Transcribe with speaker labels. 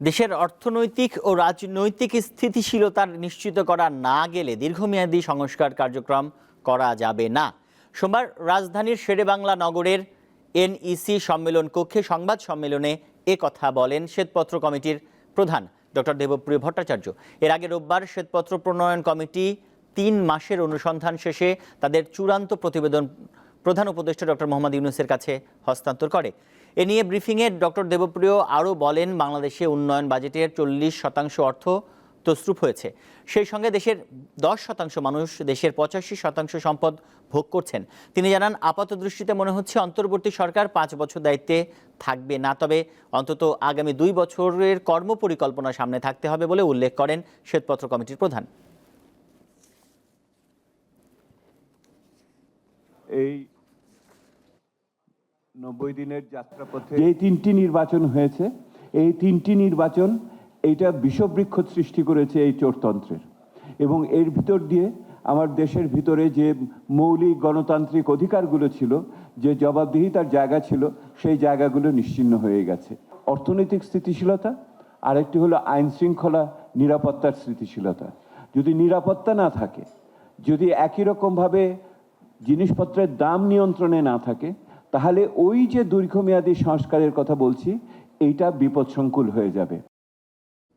Speaker 1: দেশের অর্থনৈতিক ও রাজনৈতিক স্থিতিশীলতা নিশ্চিত করা না গেলে দীর্ঘমেয়াদী সংস্কার কার্যক্রম করা যাবে না। সোমবার রাজধানীর শেরেবাংলা নগরের এনইসি সম্মেলন কক্ষে সংবাদ সম্মেলনে এ কথা বলেন শ্বেতপত্র কমিটির প্রধান ডক্টর দেবপ্রিয় ভট্টাচার্য। এর আগে রোববার শ্বেতপত্র প্রণয়ন কমিটি তিন মাসের অনুসন্ধান শেষে তাদের চূড়ান্ত প্রতিবেদন প্রধান উপদেষ্টা ডক্টর মোহাম্মদ ইউনুসের কাছে হস্তান্তর করে। এ নিয়ে ব্রিফিংয়ে ডক্টর দেবপ্রিয় আরও বলেন, বাংলাদেশে উন্নয়ন বাজেটের চল্লিশ শতাংশ অর্থ তসরুপ হয়েছে। সেই সঙ্গে দেশের দশ শতাংশ মানুষ দেশের পঁচাশি শতাংশ সম্পদ ভোগ করছেন। তিনি জানান, আপাত দৃষ্টিতে মনে হচ্ছে অন্তর্বর্তী সরকার পাঁচ বছর দায়িত্বে থাকবে না, তবে অন্তত আগামী দুই বছরের কর্মপরিকল্পনা সামনে থাকতে হবে বলে উল্লেখ করেন শ্বেতপত্র কমিটির প্রধান।
Speaker 2: এই নব্বই দিনের যাত্রাপথে এই তিনটি নির্বাচন হয়েছে, এই তিনটি নির্বাচন এইটা বিষবৃক্ষ সৃষ্টি করেছে এই চোরতন্ত্রের। এবং এর ভিতর দিয়ে আমার দেশের ভিতরে যে মৌলিক গণতান্ত্রিক অধিকারগুলো ছিল, যে জবাবদিহিতার জায়গা ছিল, সেই জায়গাগুলো নিশ্চিহ্ন হয়ে গেছে। অর্থনৈতিক স্থিতিশীলতা, আরেকটি হলো আইন শৃঙ্খলা নিরাপত্তার স্থিতিশীলতা। যদি নিরাপত্তা না থাকে, যদি একই রকমভাবে জিনিসপত্রের দাম নিয়ন্ত্রণে না থাকে তাহলে ওই যে দীর্ঘমেয়াদী সংস্কারের কথা বলছি এইটা বিপদসংকুল হয়ে যাবে।